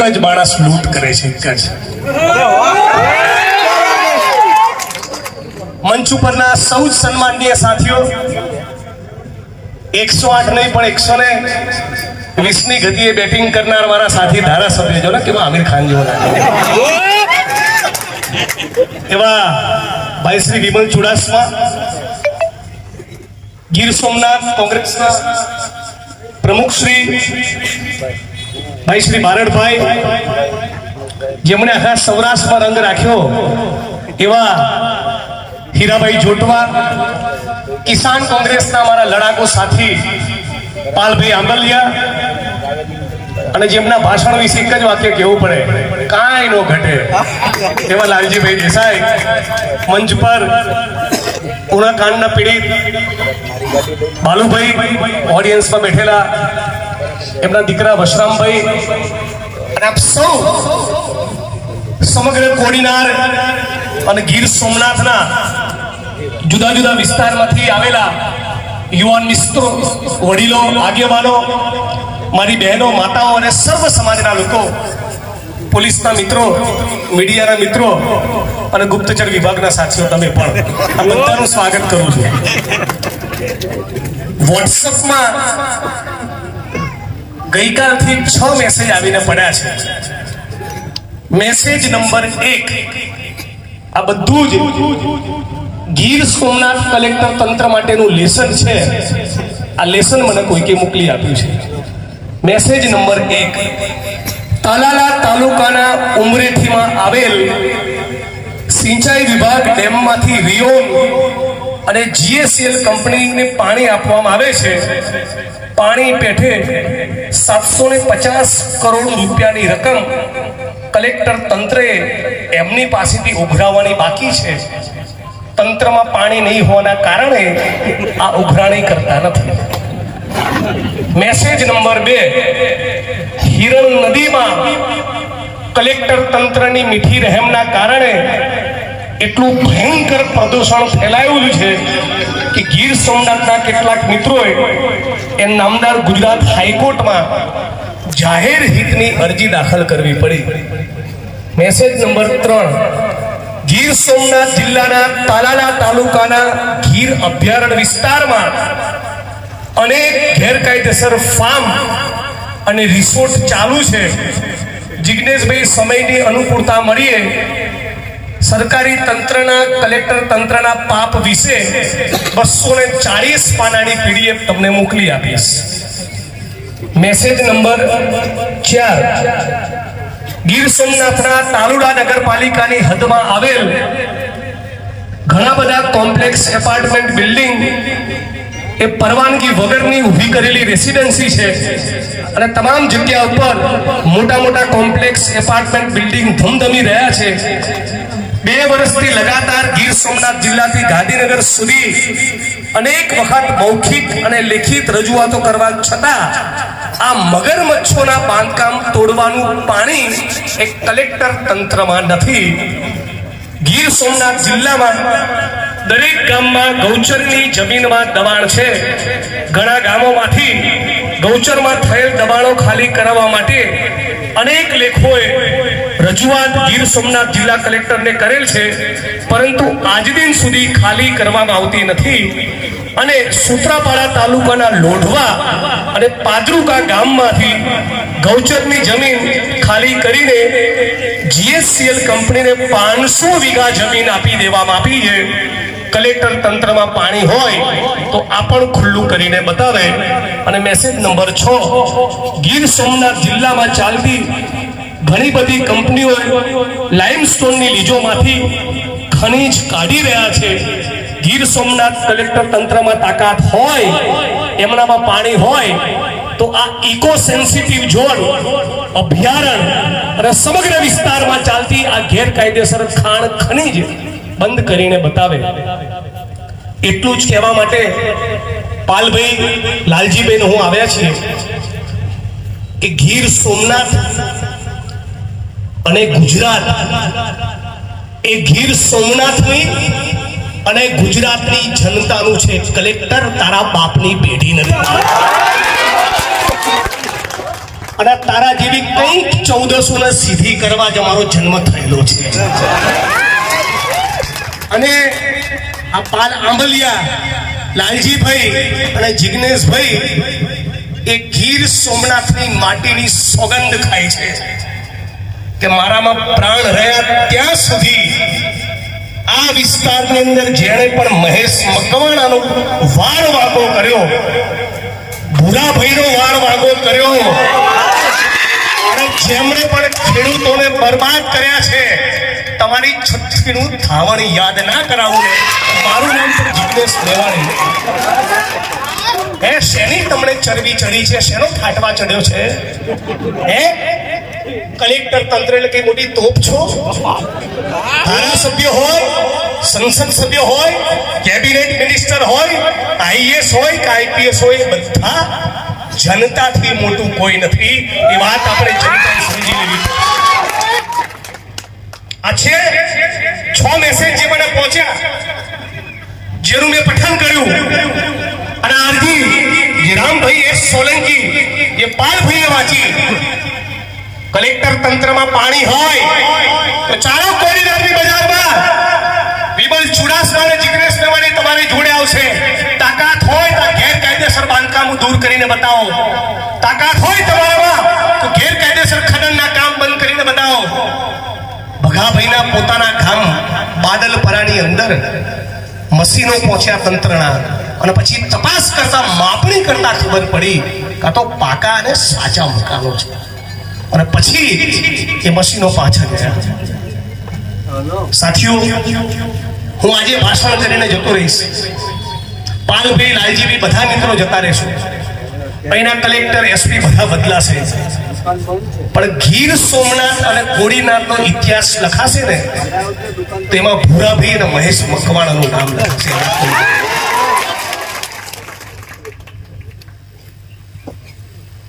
એક જ માણસ લૂંટ કરે છે, એક જ. મંચ ઉપરના સૌ જ સન્માનનીય સાથીઓ, એકસો આઠ નહીં, પણ એકસો ને વીસની ગતિએ બેટિંગ કરનાર મારા સાથી ધારાસભ્ય જો ને, કેવા આમિર ખાન જેવો એવા ભાઈ શ્રી વિમલ ચુડાસમા, ગીર સોમનાથ કોંગ્રેસના પ્રમુખ શ્રી ભાઈ શ્રી બારડભાઈ જેમણે આખા સૌરાષ્ટ્રમાં રંગ રાખ્યો, એવા હીરાભાઈ જોટવા, કિસાન કોંગ્રેસના મારા લડાકો સાથી પાલભાઈ આંબલિયા, અને જેમના ભાષણ વિશે એક જ વાક્ય કહેવું પડે, કાંઈ નો ઘટે. એવા લાલજીભાઈ દેસાઈ, મંચ પર ઉણાકાંડના પીડિત બાલુભાઈ ઓડિયન્સમાં બેઠેલા એમના દીકરા વશરામભાઈ. અને આપ સૌ સમગ્ર કોડીનાર અને ગીર સોમનાથના જુદા જુદા વિસ્તારમાંથી આવેલા યુવાન મિત્રો વડીલો, આગેવાનો, મારી બહેનો, માતાઓ અને સર્વ સમાજના લોકો, પોલીસના મિત્રો, મીડિયાના મિત્રો અને ગુપ્તચર વિભાગના સાથીઓ, તમે પણ આ બધાનું સ્વાગત કરું છું. વોટ્સઅપમાં ગઈકાલથી છ મેસેજ આવીને પડ્યા છે. મેસેજ નંબર એક, આ બધું જ ગીર સોમનાથ કલેક્ટર તંત્ર માટેનું લેસન છે. આ લેસન મને કોઈકે મોકલી આપ્યું છે. મેસેજ નંબર એક, તાલાલા તાલુકાના ઉમરેઠીમાં આવેલ સિંચાઈ વિભાગ ડેમમાંથી રિયોન અને જીએસએલ કંપનીને પાણી આપવામાં આવે છે. પાણી પેઠે સાતસો ને પચાસ કરોડ રૂપિયાની રકમ કલેક્ટર તંત્રએ એમની પાસેથી ઉઘરાવવાની બાકી છે. તંત્રમાં પાણી નહીં હોવાના કારણે આ ઉઘરાણી કરતા નથી. મેસેજ નંબર બે, હિરણ નદીમાં કલેક્ટર તંત્રની મીઠી રહેમના કારણે એટલું ભયંકર પ્રદૂષણ ફેલાયું છે કે ગીર સોમનાથના કેટલાક મિત્રોએ એ નામદાર ગુજરાત હાઈકોર્ટમાં જાહેર હિતની અરજી દાખલ કરવી પડી. મેસેજ નંબર ત્રણ, ગીર સોમનાથ જિલ્લાના તાલાલા તાલુકાના ગીર અભયારણ્ય વિસ્તારમાં અનેક ગેરકાયદેસર ફાર્મ અને રિસોર્ટ ચાલુ છે. જિજ્ઞેશભાઈ સમયની અનુકૂળતા મળીએ સરકારી તંત્રના, કલેક્ટર તંત્રના પાપ વિશે બસો ને ચાલીસ પાનાની પીડીએફ તમને મોકલી આપીશ. મેસેજ નંબર ચાર. ગીર સોમનાથના તાલુડા નગરપાલિકાની હદમાં આવેલ ઘણા બધા કોમ્પ્લેક્સ એપાર્ટમેન્ટ બિલ્ડિંગ એ પરવાનગી વગરની ઊભી કરેલી રેસિડેન્સી છે અને તમામ જગ્યા ઉપર મોટા મોટા કોમ્પ્લેક્સ એપાર્ટમેન્ટ બિલ્ડિંગ ધમધમી રહ્યા છે. બે વર્ષથી લગાતાર ગીર સોમનાથ જિલ્લાથી ગાંધીનગર સુધી અનેક વખત મૌખિક અને લેખિત રજૂઆતો કરવા છતાં આ મગરમચ્છોના બાંધકામ તોડવાનું પાણી એ કલેક્ટર તંત્રમાં નથી. ગીર સોમનાથ જિલ્લામાં દરેક ગામમાં ગૌચરની જમીનમાં દબાણ છે. ઘણા ગામોમાંથી ગૌચરમાં થયેલ દબાણો ખાલી કરાવવા માટે અનેક લેખોએ રજૂઆત ગીર સોમનાથ જિલ્લા કલેક્ટરને કરેલ છે, પરંતુ આજ દિન સુધી ખાલી કરવામાં આવતી નથી અને સુત્રાપાડા તાલુકાના લોઢવા અને પાદરુકા ગામમાંથી ગૌચરની જમીન ખાલી કરીને જીએસસીએલ કંપનીને પાંચસો વીઘા જમીન આપી દેવામાં આપી છે. કલેક્ટર તંત્રમાં પાણી હોય તો આ પણ ખુલ્લું કરીને બતાવે. અને મેસેજ નંબર છ, ગીર સોમનાથ જિલ્લામાં ચાલતી ઘણી બધી કંપનીઓ લાઇમસ્ટોનની લીજોમાંથી ખનીજ કાઢી રહ્યા છે. ગીર સોમનાથ કલેક્ટર તંત્રમાં તાકાત હોય, એમનામાં પાણી હોય, તો આ ઇકો સેન્સિટિવ ઝોન અભયારણ્ય અને સમગ્ર વિસ્તારમાં ચાલતી આ ગેરકાયદેસર ખાણ ખનીજ બંધ કરીને બતાવે. એટલું જ કહેવા માટે પાલભાઈ લાલજીબેન હું આવ્યા છીએ કે ગીર સોમનાથ અને ગુજરાત એ ગીર સોમનાથની અને ગુજરાતની જનતાનું છે. કલેક્ટર તારા બાપની પેઢી નથી. અને તારા જેવી કંઈક ચૌદસો ને સીધી કરવા જ અમારો જન્મ થયેલો છે. અને આ પાલ આંબલિયા, લાલજીભાઈ અને જિગ્નેશભાઈ, એ ગીર સોમનાથની માટીની સોગંદ ખાય છે. કે મારામાં પ્રાણ રહ્યા ત્યાં સુધી આ વિસ્તારની અંદર જેણે પણ મહેશ મકવાણાનો વાર વાગો કર્યો, ભૂરાભાઈનો વાળ વાગો કર્યો, અને જેમણે પણ ખેડૂતોને બરબાદ કર્યા છે તમારી છઠ્ઠીનું ધાવણ યાદ ના કરાવું ને, મારું નામ છે જીગ્નેશ મેવાણી હે, શેની તમને ચરબી ચડી છે? શેનો ફાટવા ચડ્યો છે? હે? કલેક્ટર તંત્ર એટલે કઈ મોટી તોપ છો? ધારાસભ્ય હોય, સંસદ સભ્ય હોય, કેબિનેટ મિનિસ્ટર હોય આઈએસ હોય કે આઈપીએસ હોય બધા જનતાથી મોટું કોઈ નથી. એ વાત આપણે જનતાએ સમજી લેવી. આ છે છ મેસેજ જે મને પહોંચ્યા, જેનું મેં પઠન કર્યું. અને આરજી જે રામભાઈ એસ સોલંકી જે પાલભાઈએ વાંચી. કલેક્ટર તંત્રમાં પાણી હોય, તો ચાલો કોરીનારની બજારમાં વિમલ ચુડાસમા અને જિગ્નેશ મેવાણી તમારી જોડે આવશે. તાકાત હોય તો ગેરકાયદેસર બાંધકામ દૂર કરીને બતાવો. તાકાત હોય તમારામાં તો ગેરકાયદેસર ખનનના કામ બંધ કરીને બતાવો ભગાભાઈના પોતાના ગામ બાદલપરાની અંદર મશીનો પહોંચ્યા તંત્રના અને પછી તપાસ કરતા માપણી કરતા ખબર પડી કાં તો પાકા અને સાચા મકાનો છે. અને પછી એ મશીનો પાછા ગયા. સાથીઓ, હું આજે ભાષણ કરીને જતો રહીશ. પાલભાઈ લાલજીભાઈ બધા મિત્રો જતા રહેશું. અહીંના કલેક્ટર, એસપી બધા બદલાશે. પણ ગીર સોમનાથ અને કોડીનાથનો ઇતિહાસ લખાશે ને, તેમાં ભૂરાભાઈ અને મહેશ મકવાણાનું નામ લખાશે.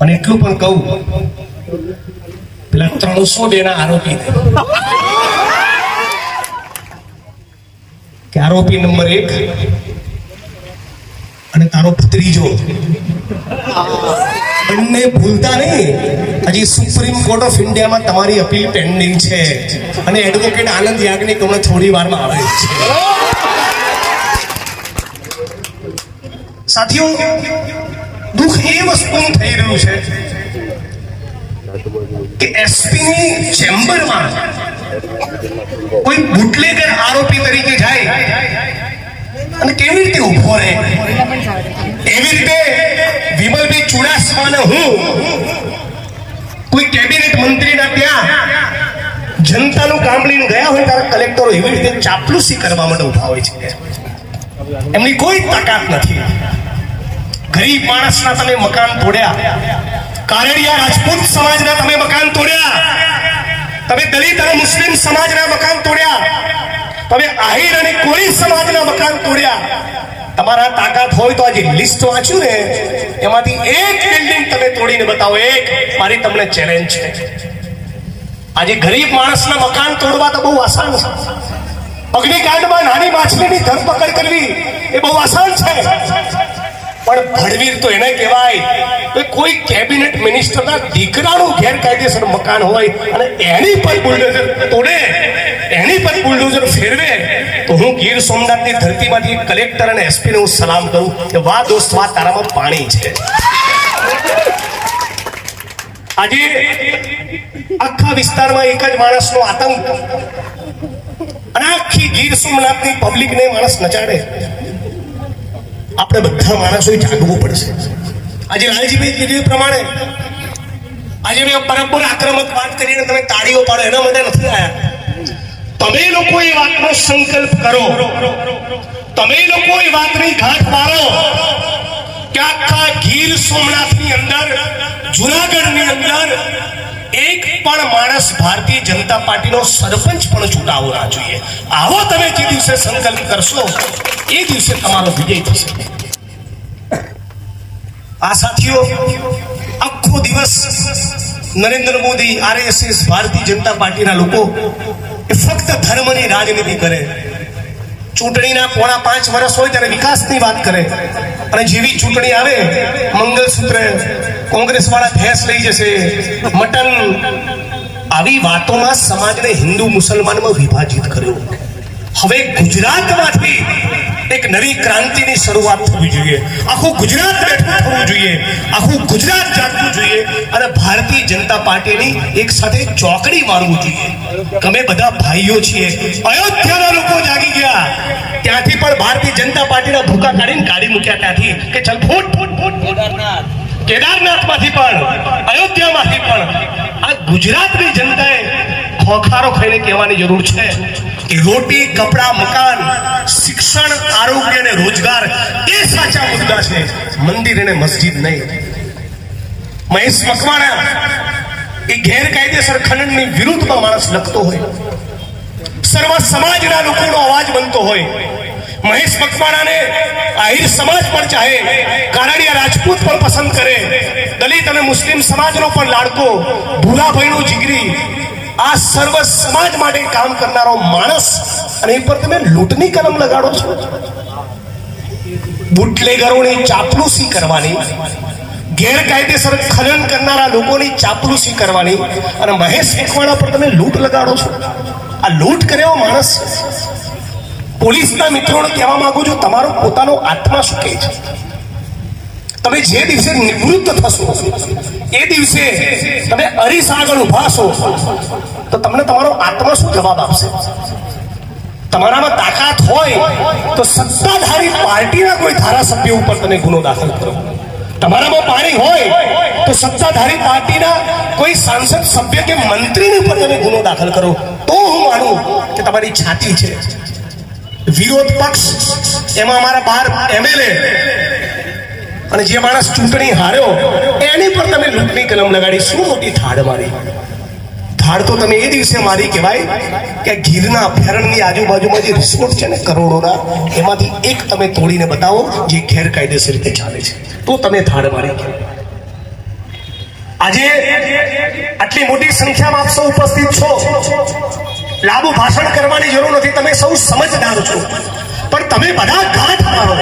અને એટલું પણ કહું, પેલા ત્રણસો બેના આરોપી કે આરોપી નંબર એક અને તારો ભત્રીજો. બંને ભૂલતા નહીં. હજી સુપ્રીમ કોર્ટ ઓફ ઇન્ડિયામાં તમારી અપીલ પેન્ડિંગ છે. અને એડવોકેટ આનંદ યાજ્ઞિક હમણાં થોડી વારમાં આવે છે. સાથીઓ, દુઃખ એ વસ્તુનું થઈ રહ્યું છે કે એસપીની ચેમ્બરમાં કોઈ બુટલેગર આરોપી તરીકે જાય. અને કેવી રીતે ઊભો રહે? એવી રીતે ચુડાસમા અને હું કોઈ કેબિનેટ મંત્રીના ત્યાં જનતાનું કામ ગયા હોય ત્યારે કલેક્ટરો એવી રીતે ચાપલુસી કરવા માટે ઊભા હોય છે. એમની કોઈ તાકાત નથી. ગરીબ માણસના તમે મકાન તોડ્યા. કારડિયા રાજપૂત સમાજના તમે મકાન તોડ્યા. તમે દલિત અને મુસ્લિમ સમાજના મકાન તોડ્યા. તમે આહિર અને કોળી સમાજના મકાન તોડ્યા. તમારા તાકાત હોય તો આજે લિસ્ટ વાંચ્યું ને, એમાંથી એક બિલ્ડિંગ તમે તોડીને બતાવો, એક મારી તમને ચેલેન્જ છે. આજે ગરીબ માણસના મકાન તોડવા તો બહુ આસાન છે. અગ્નિકાંડમાં નાની માછલીની ધરપકડ કરવી એ બહુ આસાન છે. પણ ભડવીર તો એને કહેવાય કે કોઈ કેબિનેટ મિનિસ્ટરના દીકરાનું ગેરકાયદેસર મકાન હોય અને એની પર બુલડોઝર તોડે એની પર બુલડોઝર ફેરવે, તો હું ગીર સોમનાથની ધરતીમાંથી કલેક્ટર અને એસપીને હું સલામ કરું કે, વાહ દોસ્ત, વાહ, તારામાં પાણી છે. આજે આખા વિસ્તારમાં એક જ માણસનો આતંક અને આખી ગીર સોમનાથની પબ્લિકને માણસ નચાડે. આપણે બધા માણસોએ જાગવું પડશે. આજે લાલજીભાઈ કીધું પ્રમાણે, આજે મેં પરંપરા આક્રમક વાત કરીને તમે તાળીઓ પાડો, એના માટે નથી આવ્યા તમે લોકો એ વાતનો સંકલ્પ કરો. તમે લોકો એ વાતની ગાંઠ મારો. કે આખા ગીર સોમનાથની અંદર, જુનાગઢની અંદર એક પણ માણસ ભારતીય જનતા પાર્ટીનો સરપંચ પણ ચૂંટાવો ના જોઈએ. આવો તમે જે દિવસે સંકલ્પ કરશો, એ દિવસે તમારો વિજય થશે. આ સાથીઓ, આખો દિવસ નરેન્દ્ર મોદી આરએસએસ ભારતીય જનતા પાર્ટીના લોકો ફક્ત ધર્મની રાજનીતિ કરે. ચૂંટણીના પોણા પાંચ વર્ષ હોય ત્યારે વિકાસની વાત કરે. અને જેવી ચૂંટણી આવે, મંગલસૂત્ર કોંગ્રેસ વાળા ભેંસ લઈ જશે. મટન આવી વાતોમાં સમાજને હિન્દુ મુસલમાનમાં વિભાજિત કર્યો. હવે ગુજરાતમાંથી એક નવી ક્રાંતિની શરૂઆત થવી જોઈએ. આખું ગુજરાત બેઠું થવું જોઈએ. આખું ગુજરાત જાગવું જોઈએ. અને ભારતીય જનતા પાર્ટીની એક સાથે ચોકડી મારવું જોઈએ. તમે બધા ભાઈઓ છીએ. અયોધ્યાના લોકો જાગી ગયા. ત્યાંથી પણ ભારતીય જનતા પાર્ટીના ભૂકા કાઢીને કાઢી મૂક્યા ત્યાંથી કે ચલ ફૂટ ફૂટ ફૂટ ફૂટ. કેદારનાથમાંથી પણ, અયોધ્યામાંથી પણ. આ ગુજરાતની જનતાએ ખોખારો ખાઈને કહેવાની જરૂર છે. કે રોટી, કપડા, મકાન, શિક્ષણ, આરોગ્ય અને રોજગાર એ સાચા મુદ્દા છે. મંદિર અને મસ્જિદ નહીં. મહેશ મકવાણા એ ગેરકાયદેસર ખનનની વિરુદ્ધમાં માણસ લખતો હોય. સર્વ સમાજના લોકોનો અવાજ બનતો હોય. મહેશ મકવાણાને આહિર સમાજ પણ ચાહે, કાનાડિયા રાજપૂત પણ પસંદ કરે. દલિત અને મુસ્લિમ સમાજનો પણ લાડકો ભૂલાભાઈનું જીગરી આ સર્વ સમાજ માટે કામ કરનારો માણસ અને એ પર તમે લૂંટની કલમ લગાડો છો. બુટલેગરોની ચાપલુસી કરવાની, ગેરકાયદેસર ખનન કરનારા લોકોની ચાપલુસી કરવાની અને મહેશ મકવાણા પર તમે લૂંટ લગાડો છો. આ લૂંટ કર્યો માણસ. પોલીસના મિત્રોને કહેવા માંગુ છું, તમારો પોતાનો આત્મા શું કહે છે? તમે જે દિવસે નિવૃત્ત થશો, એ દિવસે તમે અરીસ આગળ ઊભા છો તો તમને તમારો આત્મા શું જવાબ આપશે? તમારામાં તાકાત હોય તો સત્તાધારી પાર્ટીના કોઈ ધારાસભ્ય ઉપર તમે ગુનો દાખલ કરો. તમારામાં પાણી હોય તો સત્તાધારી પાર્ટીના કોઈ સાંસદ સભ્ય કે મંત્રીની ઉપર તમે ગુનો દાખલ કરો. તો હું માનું કે તમારી છાતી છે. વિરોધ પક્ષ, એમાં અમારા બાર એમએલએ અને જે માણસ ચૂંટણી હાર્યો, એની પર તમે લૂંટની કલમ લગાડી, શું મોટી થાળ મારી? થાળ તો તમે એ દિવસે મારી કહેવાય કે ગીરના અભયારણ્યની આજુબાજુમાં જે રિસોર્ટ છે ને કરોડોના, એમાંથી એક તમે તોડીને બતાવો, જે ગેરકાયદેસર રીતે ચાલે છે. તો તમે થાળ મારી આજે આટલી મોટી સંખ્યામાં આપ સૌ ઉપસ્થિત છો. લાંબુ ભાષણ કરવાની જરૂર નથી, તમે સૌ સમજદાર છો. પણ તમે બધા ગાંઠ મારો.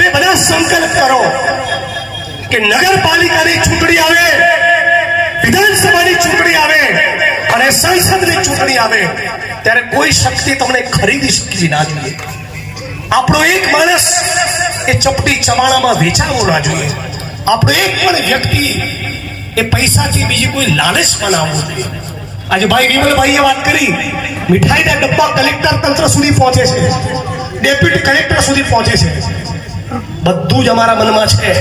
તમે બધા સંકલ્પ કરો કે નગરપાલિકાની ચૂંટણી આવે, વિધાનસભાની ચૂંટણી આવે અને સંસદની ચૂંટણી આવે, ત્યારે કોઈ શક્તિ તમને ખરીદી શકવી ના જોઈએ. આપણો એક માણસ એ ચપટી ચમાણામાં વેચાવો ના જોઈએ. આપણો એક પણ વ્યક્તિ એ પૈસાથી બીજી કોઈ લાલચમાં ના આવવું જોઈએ. આજે ભાઈ વિમલભાઈએ વાત કરી, મીઠાઈના ડબ્બા કલેક્ટર તંત્ર સુધી પહોંચે છે. ડેપ્યુટી કલેક્ટર સુધી પહોંચે છે. બધું જ અમારા મનમાં છે.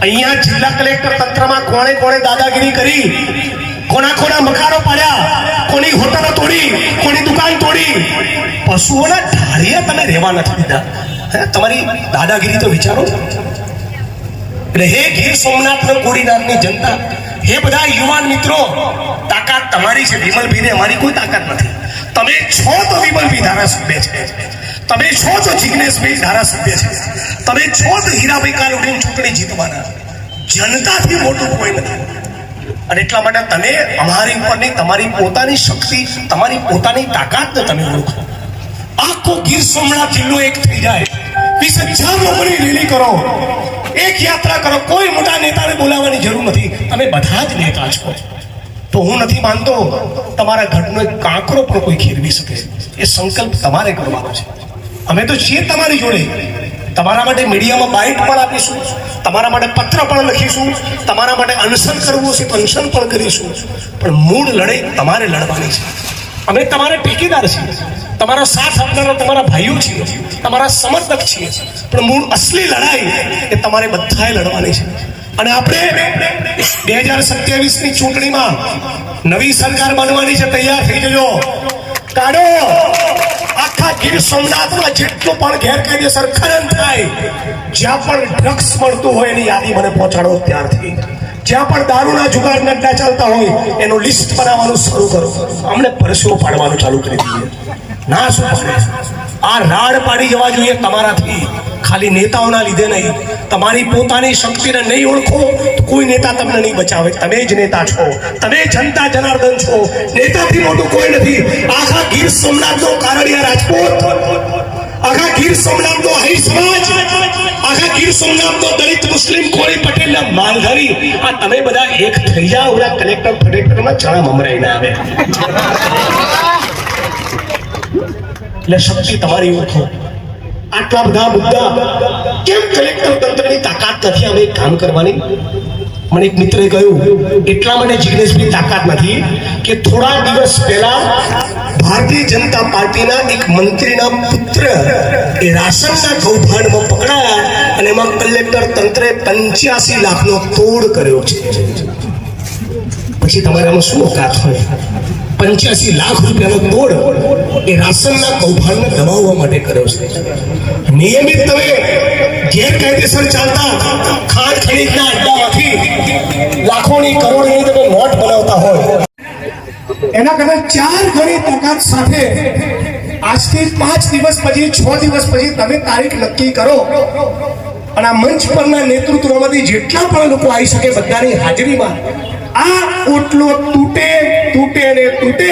અહીંયા જિલ્લા કલેક્ટર તંત્રમાં કોણે કોણે દાદાગીરી કરી? કોના કોના મકાનો પાડ્યા? કોની હોટલો તોડી? કોની દુકાન તોડી? પશુઓના ઢાળિયા તમે રહેવા નથી દીધા. હે, તમારી દાદાગીરી તો વિચારો. એટલે હે ગીર સોમનાથ કોડીનારની જનતા, હે બધા યુવાન મિત્રો, તાકાત તમારી છે. વિમલભીને અમારી કોઈ તાકાત નથી. તમે છો તો વિમલભી ધારાસભ્ય છે. તમે છો તો જિગ્નેશભાઈ ધારાસભ્ય છે. તમે છો તો હીરાભાઈ કાલોડીની ચૂંટણી જીતવાના. જનતાથી મોટું કોઈ નથી. અને એટલા માટે તમે અમારી ઉપરની તમારી પોતાની શક્તિ, તમારી પોતાની તાકાતને તમે ઓળખો. આખો ગીર સોમનાથ જિલ્લો એક થઈ જાય. વીસ હજાર લોકોની રેલી કરો. એક યાત્રા કરો. કોઈ મોટા નેતાને બોલાવવાની જરૂર નથી. તમે બધા જ નેતા છો. તો હું નથી માનતો તમારા ઘરનો એક કાંકરો પણ કોઈ ખેરવી શકે. એ સંકલ્પ તમારે કરવાનો છે. અમે તો છીએ તમારી જોડે. તમારા માટે મીડિયામાં બાઇટ પણ આપીશું. તમારા માટે પત્ર પણ લખીશું. તમારા માટે અનશન કરવું તો અનશન પણ કરીશું. પણ મૂળ લડાઈ તમારે લડવાની છે. અમે તમારે ટેકેદાર છીએ. તમારો સાથ આપનારા તમારા ભાઈઓ છીએ. તમારા સમર્થક છીએ. પણ મૂળ અસલી લડાઈ એ તમારે બધાએ લડવાની છે. અને આપણે બે હજાર સત્યાવીસની ચૂંટણીમાં નવી સરકાર બનવાની છે. તૈયાર થઈ જજો. કાઢો. આખા ગીર સોમનાથમાં જેટલું પણ ગેરકાયદેસર ખનન થાય, જ્યાં પણ ડ્રગ્સ મળતું હોય એની યાદી મને પહોંચાડો ત્યારથી. જ્યાં પણ દારૂના જુગાર નડ્ડા ચાલતા હોય, એનું લિસ્ટ બનાવવાનું શરૂ કરો. અમને પરસેવો પાડવાનું ચાલુ કરી દઈએ. ના શું? આ રાડ પાડી જવા જોઈએ તમારાથી. ખાલી નેતાઓના લીધે નહીં. તમારી પોતાની શક્તિને નહીં ઓળખો તો કોઈ નેતા તમને નહીં બચાવે. તમે જ નેતા છો. તમે જનતા જનાર્દન છો. નેતાથી મોટું કોઈ નથી. આખા ગીર સોમનાથનો કારડિયા રાજપૂત. આખા ગીર સોમનાથનો આહિર સમાજ. આખા ગીર સોમનાથનો દલિત મુસ્લિમ કોળી પટેલના માલધારી. આ તમે બધા એક થઈ જાઓ. ઓલા કલેક્ટર ફલેક્ટરમાં ચણા મમરાઈને આવે. એટલે શક્તિ તમારી ઓળખો. આટલા બધા મુદ્દા કેમ કલેક્ટર તંત્રની તાકાત નથી અમે કામ કરવાની? મને એક મિત્રે કહ્યું, એટલા માટે જિગ્નેશભાઈ તાકાત નથી કે થોડા દિવસ પહેલા ભારતીય જનતા પાર્ટીના એક મંત્રીના પુત્ર એ રાશનના કૌભાંડમાં પકડાયા અને એમાં કલેક્ટર તંત્રે પંચ્યાસી લાખનો તોડ કર્યો છે. પછી તમારે એમાં શું ઓકાત હોય? પંચ્યાસી લાખ રૂપિયાનો તોડ એ રાશનના કૌભાંડને દબાવવા માટે કર્યો છે. નિયમિત તમે ગેરકાયદેસર ચાલતા ખાણ ખનીજના અડ્ડામાંથી લાખોની કરોડની તમે નોટ બનાવતા હોય. એના કદાચ ચાર ગણી તાકાત સાથે આજથી પાંચ દિવસ પછી, છ દિવસ પછી તમે તારીખ નક્કી કરો. અને આ મંચ પરના નેતૃત્વમાંથી જેટલા પણ લોકો આવી શકે બધાની હાજરીમાં આ ઓટલો તૂટે તૂટે ને તૂટે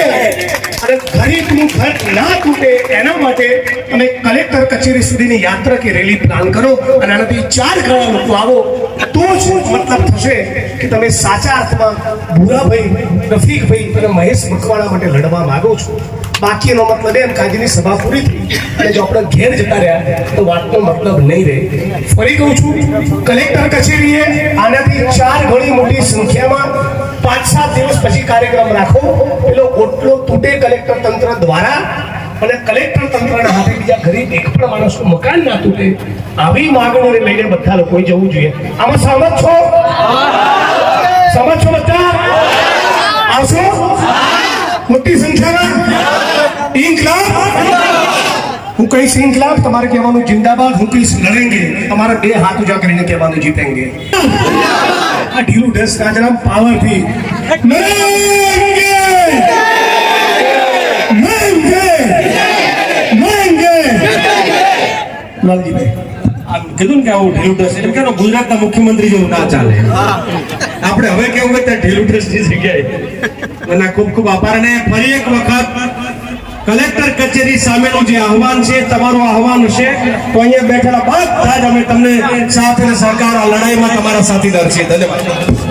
અને ગરીબનું ઘર ના તૂટે એના માટે તમે કલેક્ટર કચેરી સુધીની યાત્રા કે રેલી પ્લાન કરો અને આનાથી ચાર ગણા લોકો આવો. તો જ મતલબ થશે કે તમે સાચા અર્થમાં ભૂરાભાઈ, રફીકભાઈ અને મહેશ મકવાણા માટે લડવા માગો છો. બાકીનો મતલબ એમ કાજીની સભા પૂરી થઈ અને જો આપણે ઘેર જતા રહ્યા, તો વાતનો મતલબ નહીં રહે. ફરી કહું છું, કલેક્ટર કચેરીએ આનાથી ચાર ઘણી મોટી સંખ્યામાં પાંચ સાત દિવસ પછી કાર્યક્રમ રાખો. પેલો ગોટલો તૂટે કલેક્ટર તંત્ર દ્વારા અને કલેક્ટર તંત્રના હાથે બીજા ગરીબ એક પણ માણસનું મકાન ના તૂટે. આવી માગણીઓને લઈને બધા લોકોએ જવું જોઈએ. આમાં સહમત છો? સહમત છો બધા? આવશો? મોટી સંખ્યામાં? ઇન્કલાબ હું કહીશ ઇન્કલાબ તમારે કહેવાનું જિંદાબાદ, હું કહીશ લડેંગે તમારા બે હાથ ઉજા કરીને કહેવાનું જીતેંગે આ ઢીલું ઢસ કાજરામ પાવરથી. કીધું ને કે ઢીલું ડ્રેસ કે ગુજરાતના મુખ્યમંત્રી જેવું ના ચાલે. આપણે હવે કેવું હોય ત્યાં ઢીલું ડ્રેસની જગ્યાએ. અને ખૂબ ખૂબ આભાર અને ફરી એક વખત કલેક્ટર કચેરી સામેનું જે આહવાન છે, તમારું આહવાન છે, તો અહીંયા બેઠેલા બધા જ અમે તમને સાથ સહકાર આ લડાઈમાં તમારા સાથીદાર છીએ. ધન્યવાદ.